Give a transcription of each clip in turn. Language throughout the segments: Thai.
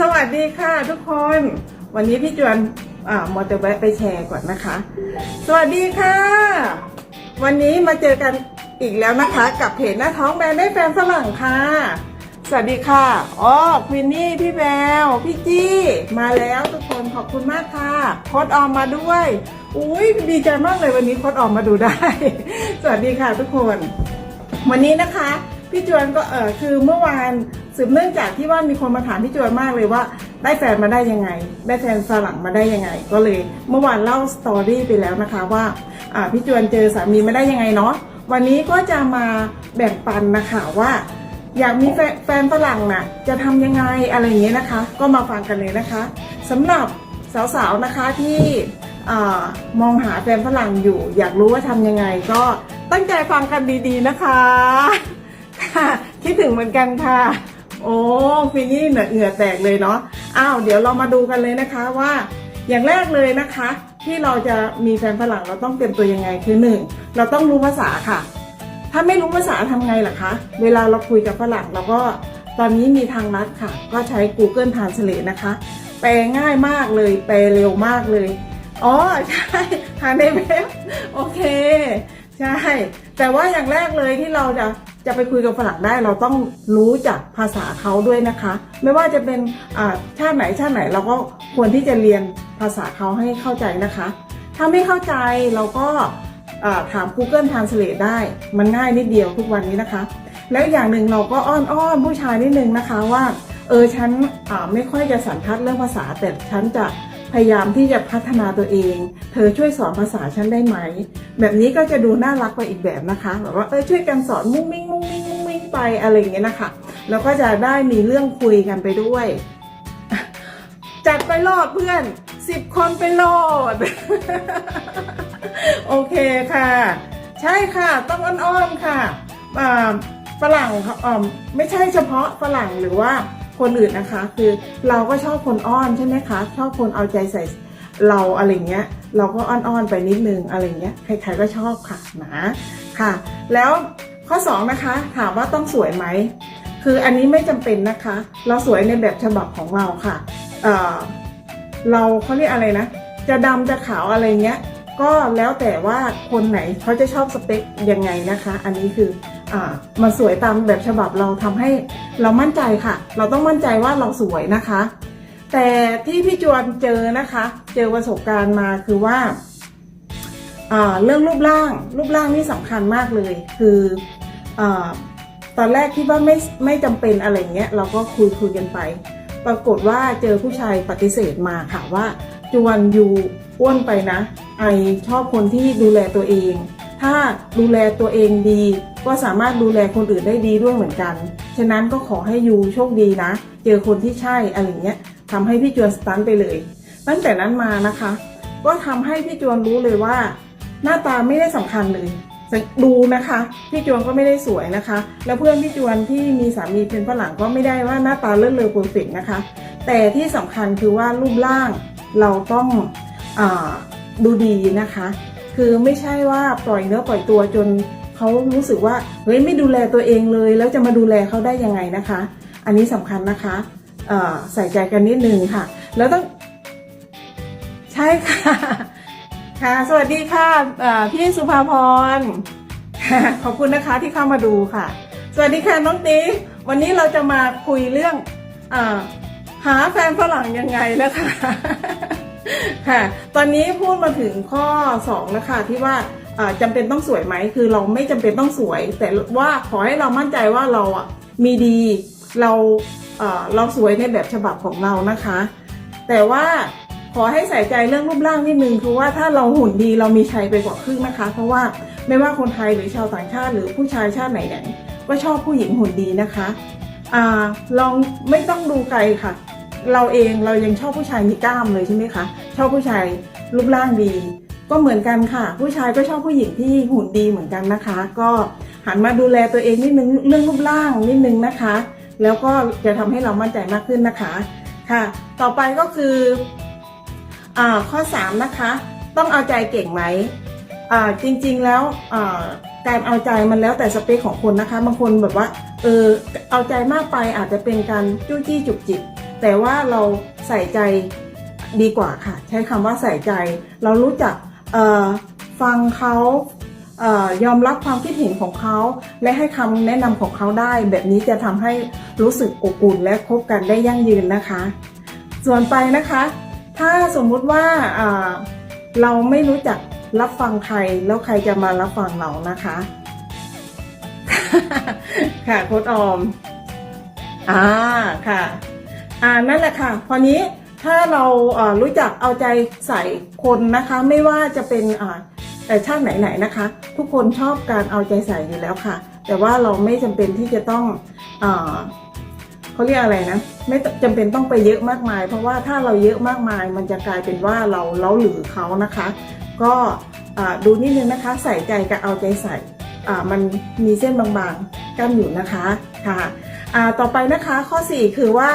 สวัสดีค่ะทุกคน วันนี้พี่จวนอ่ามอเตอร์แวะไปแชร์ก่อนนะคะ สวัสดีค่ะ วันนี้มาเจอกันอีกแล้วนะคะ กับเพจหน้าท้องแบรนด์ได้แฟนฝรั่งค่ะ สวัสดีค่ะอ๋อควินนี่พี่แววพี่จี้มาแล้วทุกคนขอบคุณมากค่ะโค้ดออมมาด้วยอุ้ยดีใจมากเลยวันนี้โค้ดออมมาดูได้ สวัสดีค่ะทุกคน วันนี้นะคะ พี่จวนก็เออคือเมื่อวานสืบเนื่องจากที่ว่ามีคนมาถามพี่จวนมากเลยว่า ได้แฟนมาได้ยังไง ได้แฟนฝรั่งมาได้ยังไง ก็เลยเมื่อวานเล่าสตอรี่ไปแล้วนะคะว่าอ่าพี่จวนเจอสามีมาได้ยังไงเนาะวันนี้ก็จะมาแบ่งปันนะคะว่า อยากมีแฟนแฟนฝรั่งน่ะจะทำยังไงอะไรอย่างเงี้ยนะคะ ก็มาฟังกันเลยนะคะสำหรับสาวๆนะคะที่อมองหาแฟนฝรั่งอยู่ อยากรู้ว่าทำยังไงก็ตั้งใจฟังกันดีๆนะคะ ค่ะคิดถึงเหมือนกันค่ะ โอ้ฟินี่เหงื่อแตกเลยเนาะอ้าวเดี๋ยวเรามาดูกันเลยนะคะว่า อย่างแรกเลยนะคะ ที่เราจะมีแฟนฝรั่งเราต้องเตรียมตัวยังไงคือหนึ่งเราต้องรู้ภาษาค่ะ ถ้าไม่รู้ภาษาทำไงล่ะคะ เวลาเราคุยกับฝรั่งเราก็ตอนนี้มีทางลัดค่ะ ก็ใช้ Google Translate นะคะ แปลง่ายมากเลย แปลเร็วมากเลย อ๋อ ใช่ทางในเว็บโอเค ใช่ แต่ว่าอย่างแรกเลยที่เราจะจะไปคุยกับฝรั่งได้เราต้องรู้จักภาษาเขาด้วยนะคะ ไม่ว่าจะเป็นอาชาติไหนชาติไหนเราก็ควรที่จะเรียนภาษาเขาให้เข้าใจนะคะ ถ้าไม่เข้าใจเราก็ถาม Google Translate ได้ มันง่ายนิดเดียวทุกวันนี้นะคะ แล้วอย่างหนึ่งเราก็อ้อนอ้อนผู้ชายนิดนึงนะคะว่า เออฉันอาไม่ค่อยจะสันทัดเรื่องภาษาแต่ฉันจะ พยายามที่จะพัฒนาตัวเอง เธอช่วยสอนภาษาฉันได้ไหม แบบนี้ก็จะดูน่ารักไปอีกแบบนะคะ แบบว่าเออช่วยกันสอนมุ้งมิ้งมุ้งมิ้งมุ้งมิ้งไปอะไรอย่างเงี้ยนะคะ แล้วก็จะได้มีเรื่องคุยกันไปด้วย จัดไปโลดเพื่อนสิบคนไปโลด โอเคค่ะ ใช่ค่ะ ต้องอ้อนๆค่ะฝรั่งอ่าไม่ใช่เฉพาะฝรั่งหรือว่า คนอื่นนะคะ คือเราก็ชอบคนอ้อนใช่ไหมคะ ชอบคนเอาใจใส่เราอะไรเงี้ย เราก็อ้อนๆไปนิดนึงอะไรเงี้ยใครๆก็ชอบค่ะนะค่ะ แล้วข้อสองนะคะถามว่าต้องสวยไหมคืออันนี้ไม่จำเป็นนะคะ เราสวยในแบบฉบับของเราค่ะเเราเขาเรียกอะไรนะ จะดำจะขาวอะไรเงี้ย ก็แล้วแต่ว่าคนไหนเขาจะชอบสเปคยังไงนะคะ อันนี้คือ มาสวยตามแบบฉบับเราทำให้เรามั่นใจค่ะ เราต้องมั่นใจว่าเราสวยนะคะ แต่ที่พี่จวนเจอนะคะ เจอประสบการณ์มาคือว่าเรื่องรูปร่างรูปร่างนี่สำคัญมากเลย คืออตอนแรกคิดว่าไม่ไม่จำเป็นอะไรเงี้ยเราก็คุยคุยกันไป ปรากฏว่าเจอผู้ชายปฏิเสธมาค่ะว่าจวนอยู่อ้วนไปนะ ไอชอบคนที่ดูแลตัวเอง ถ้าดูแลตัวเองดี ก็สามารถดูแลคนอื่นได้ดีด้วยเหมือนกัน ฉะนั้นก็ขอให้ยูโชคดีนะ เจอคนที่ใช่อะไรเงี้ยทำให้พี่จวนสตันไปเลย ตั้งแต่นั้นมานะคะ ก็ทำให้พี่จวนรู้เลยว่า หน้าตาไม่ได้สำคัญเลยดูนะคะพี่จวนก็ไม่ได้สวยนะคะ แล้วเพื่อนพี่จวนที่มีสามีเป็นฝรั่งก็ไม่ได้ว่าหน้าตาเลิศเลอเพอร์เฟกนะคะ แต่ที่สำคัญคือว่ารูปร่างเราต้องอดูดีนะคะ คือไม่ใช่ว่าปล่อยเนื้อปล่อยตัวจนเขารู้สึกว่าเฮ้ยไม่ดูแลตัวเองเลย แล้วจะมาดูแลเขาได้ยังไงนะคะ อันนี้สำคัญนะคะใส่ใจกันนิดนึงค่ะ แล้วต้อง ใช่ค่ะค่ะ สวัสดีค่ะพี่สุภาพรขอบคุณนะคะที่เข้ามาดูค่ะ สวัสดีค่ะน้องตีวันนี้เราจะมาคุยเรื่องอหาแฟนฝรั่งยังไงนะคะ ค่ะ ตอนนี้พูดมาถึงข้อ2แล้วค่ะที่ว่าอ่าจำเป็นต้องสวยไหม คือเราไม่จำเป็นต้องสวย แต่ว่าขอให้เรามั่นใจว่าเราอะมีดีเราเราสวยในแบบฉบับของเรานะคะ แต่ว่าขอให้ใส่ใจเรื่องรูปร่างนิดนึงคือว่าถ้าเราหุ่นดีเรามีชัยไปกว่าครึ่งนะคะ เพราะว่าไม่ว่าคนไทยหรือชาวต่างชาติ หรือผู้ชายชาติไหนๆก็ชอบผู้หญิงหุ่นดีนะคะอลองไม่ต้องดูไกลค่ะ เราเองเรายังชอบผู้ชายมีกล้ามเลยใช่ไหมคะ ชอบผู้ชายรูปร่างดี ก็เหมือนกันค่ะ ผู้ชายก็ชอบผู้หญิงที่หุ่นดีเหมือนกันนะคะ ก็หันมาดูแลตัวเองนิดนึงเรื่องรูปร่างนิดนึงนะคะ แล้วก็จะทำให้เรามั่นใจมากขึ้นนะคะค่ะ ต่อไปก็คืออข้อ 3 นะคะ ต้องเอาใจเก่งไหมจริงๆแล้วการเอาใจมันแล้วแต่สเปคของคนนะคะ บางคนแบบว่าเออเอาใจมากไปอาจจะเป็นการจู้จี้จุกจิก แต่ว่าเราใส่ใจดีกว่าค่ะ ใช้คำว่าใส่ใจ เรารู้จักฟังเขาเออยอมรับความคิดเห็นของเขาและให้คำแนะนำของเขาได้ แบบนี้จะทำให้รู้สึกอบอุ่นและคบกันได้ยั่งยืนนะคะ ส่วนไปนะคะ ถ้าสมมุติว่าอ่าเราไม่รู้จักรับฟังใครแล้วใครจะมารับฟังเรานะคะ ค่ะโค้ดออม อ่าค่ะ อ่านั่นแหละค่ะพอนี้ถ้าเราเรู้จักเอาใจใส่คนนะคะ ไม่ว่าจะเป็นแต่ชาติไหนๆนะคะ ทุกคนชอบการเอาใจใส่อยู่แล้วค่ะ แต่ว่าเราไม่จำเป็นที่จะต้องอเขาเรียกอะไรนะ ไม่จำเป็นต้องไปเยอะมากมาย เพราะว่าถ้าเราเยอะมากมาย มันจะกลายเป็นว่าเราเล้าหรือเขานะคะ ก็ดูนิดนึงนะคะ ใส่ใจกับเอาใจใส่มันมีเส้นบางๆกั้นอยู่นะคะค่ะต่อไปนะคะข้อ 4 คือว่า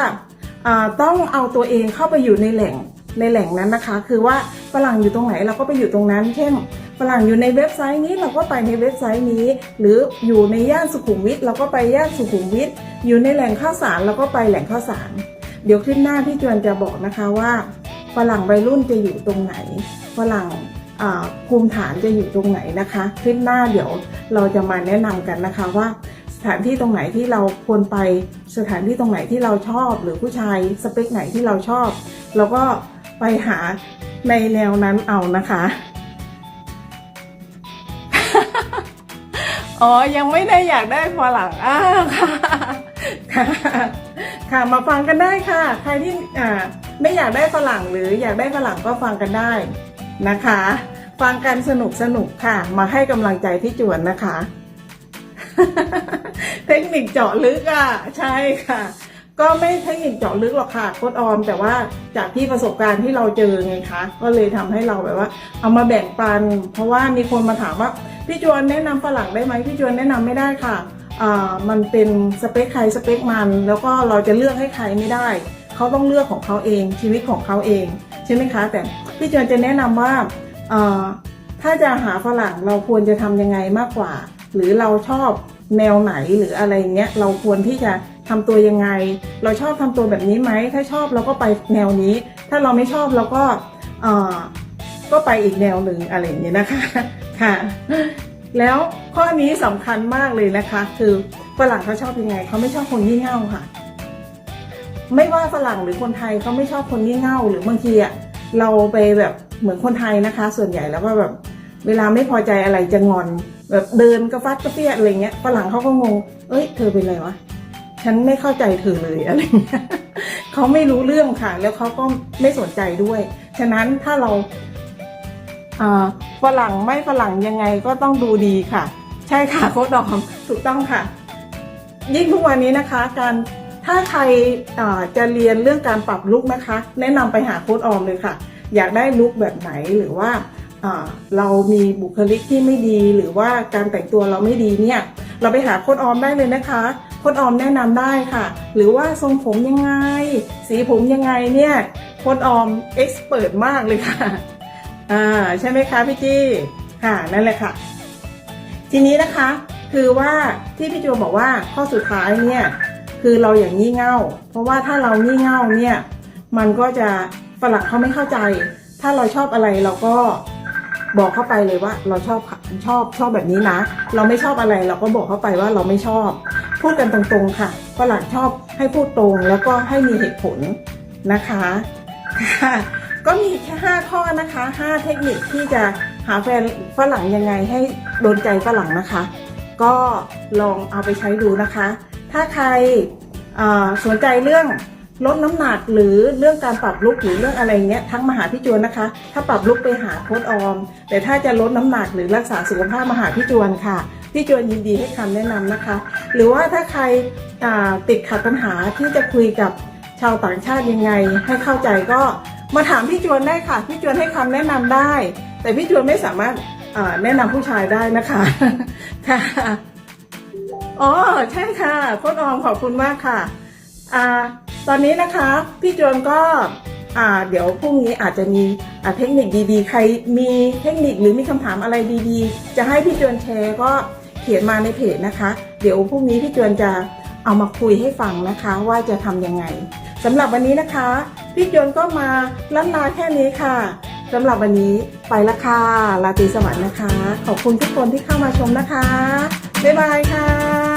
ต้องเอาตัวเองเข้าไปอยู่ในแหล่งในแหล่งนั้นนะคะ คือว่าฝรั่งอยู่ตรงไหนเราก็ไปอยู่ตรงนั้น เช่นฝรั่งอยู่ในเว็บไซต์นี้เราก็ไปในเว็บไซต์นี้ หรืออยู่ในย่านสุขุมวิทเราก็ไปย่านสุขุมวิทอยู่ในแหล่งข้าวสารเราก็ไปแหล่งข้าวสาร เดี๋ยวขึ้นหน้าพี่จวนจะบอกนะคะว่าฝรั่งวัยรุ่นจะอยู่ตรงไหนฝรั่งภูมิฐานจะอยู่ตรงไหนนะคะ ขึ้นหน้าเดี๋ยวเราจะมาแนะนำกันนะคะว่า ถานที่ตรงไหนที่เราควรไป สถานที่ตรงไหนที่เราชอบ หรือผู้ชายสเปคไหนที่เราชอบ เราก็ไปหาในแนวนั้นเอานะคะ อ๋อ ยังไม่ได้อยากได้ฝรั่งอ่าค่ะค่ะ ค่ะมาฟังกันได้ค่ะ ใครที่อ่าไม่อยากได้ฝรั่งหรืออยากได้ฝรั่งก็ฟังกันได้นะคะ ฟังกันสนุกสนุกค่ะ มาให้กำลังใจพี่จวนนะคะ เทคนิคเจาะลึกอะใช่ค่ะ ก็ไม่เทคนิคเจาะลึกหรอกค่ะโคดออม แต่ว่าจากที่ประสบการณ์ที่เราเจอไงคะ ก็เลยทำให้เราแบบว่า เอามาแบ่งปัน เพราะว่ามีคนมาถามว่าพี่จวนแนะนำฝรั่งได้ไหมพี่จวนแนะนำไม่ได้ค่ะอ่ามันเป็นสเปคใครสเปคมัน แล้วก็เราจะเลือกให้ใครไม่ได้ เขาต้องเลือกของเขาเองชีวิตของเขาเอง ใช่ไหมคะ แต่พี่จวนจะแนะนำว่าอ่าถ้าจะหาฝรั่งเราควรจะทำยังไงมากกว่า หรือเราชอบ แนวไหนหรืออะไรเงี้ยเราควรที่จะทำตัวยังไง เราชอบทำตัวแบบนี้ไหมถ้าชอบเราก็ไปแนวนี้ ถ้าเราไม่ชอบเราก็เออก็ไปอีกแนวหนึ่งอะไรอย่างเงี้ยนะคะค่ะ แล้วข้อนี้สำคัญมากเลยนะคะ คือฝรั่งเขาชอบยังไงเขาไม่ชอบคนงี่เง่าค่ะ ไม่ว่าฝรั่งหรือคนไทยเขาไม่ชอบคนงี่เง่าหรือบางทีอะเราไปแบบเหมือนคนไทยนะคะ ส่วนใหญ่แล้วก็แบบ เวลาไม่พอใจอะไรจะงอน แบบเดินกระฟัดกระเฟียอะไรเงี้ยฝรั่งเขาก็งง เอ้ย เธอเป็นไรวะ ฉันไม่เข้าใจเธอเลยอะไรเงี้ยเขาไม่รู้เรื่องค่ะ แล้วเขาก็ไม่สนใจด้วย ฉะนั้นถ้าเราฝรั่งไม่ฝรั่งยังไงก็ต้องดูดีค่ะ ใช่ค่ะโค้ดดอมถูกต้องค่ะ ยิ่งทุกวันนี้นะคะ การถ้าใครจะเรียนเรื่องการปรับลุกนะคะ แนะนำไปหาโค้ดออมเลยค่ะ อยากได้ลุกแบบไหนหรือว่า เรามีบุคลิกที่ไม่ดีหรือว่าการแต่งตัวเราไม่ดีเนี่ย เราไปหาโค้ดออมได้เลยนะคะโค้ดออมแนะนำได้ค่ะ หรือว่าทรงผมยังไง สีผมยังไงเนี่ยโค้ดออมเอ็กซ์เปิดมากเลยค่ะอ่าใช่ไหมคะพี่จี้ค่ะนั่นแหละค่ะ ทีนี้นะคะคือว่าที่พี่จูบอกว่าข้อสุดท้ายเนี่ยคือเราอย่างงี่เง่า เพราะว่าถ้าเรางี่เง่าเนี่ยมันก็จะฝรั่งเขาไม่เข้าใจ ถ้าเราชอบอะไรเราก็ บอกเข้าไปเลยว่าเราชอบชอบชอบแบบนี้นะ เราไม่ชอบอะไรเราก็บอกเข้าไปว่าเราไม่ชอบ พูดกันตรงๆค่ะฝรั่งชอบให้พูดตรงแล้วก็ให้มีเหตุผลนะคะก็มีแค่ห้าข้อนะคะห้าเทคนิคที่จะหาแฟนฝรั่งยังไงให้โดนใจฝรั่งนะคะ ก็ลองเอาไปใช้ดูนะคะ ถ้าใครสนใจเรื่อง ลดน้ำหนักหรือเรื่องการปรับลุกหรือเรื่องอะไรเงี้ยทั้งมาหาพี่จวนนะคะ ถ้าปรับลุกไปหาโค้ดออม แต่ถ้าจะลดน้ำหนักหรือรักษาสุขภาพมาหาพี่จวนค่ะพี่จวนยินดีให้คำแนะนำนะคะ หรือว่าถ้าใครติดขัดปัญหาที่จะคุยกับชาวต่างชาติยังไง ให้เข้าใจก็มาถามพี่จวนได้ค่ะพี่จวนให้คำแนะนำได้ แต่พี่จวนไม่สามารถแนะนำผู้ชายได้นะคะค่ะอ๋อใช่ค่ะโค้ดออมขอบคุณมากค่ะอ่า ตอนนี้นะคะพี่จวนก็อ่าเดี๋ยวพรุ่งนี้อาจจะมีอ่าเทคนิคดีๆ ใครมีเทคนิคหรือมีคำถามอะไรดีๆ จะให้พี่จวนแชร์ก็เขียนมาในเพจนะคะ เดี๋ยวพรุ่งนี้พี่จวนจะเอามาคุยให้ฟังนะคะว่าจะทำยังไงสำหรับวันนี้นะคะ พี่ยนก็มาล้านลาแค่นี้ค่ะสำหรับวันนี้ไปละค่ะลาตรีสวัสดิ์นะคะ ขอบคุณทุกคนที่เข้ามาชมนะคะ บ๊ายบายค่ะ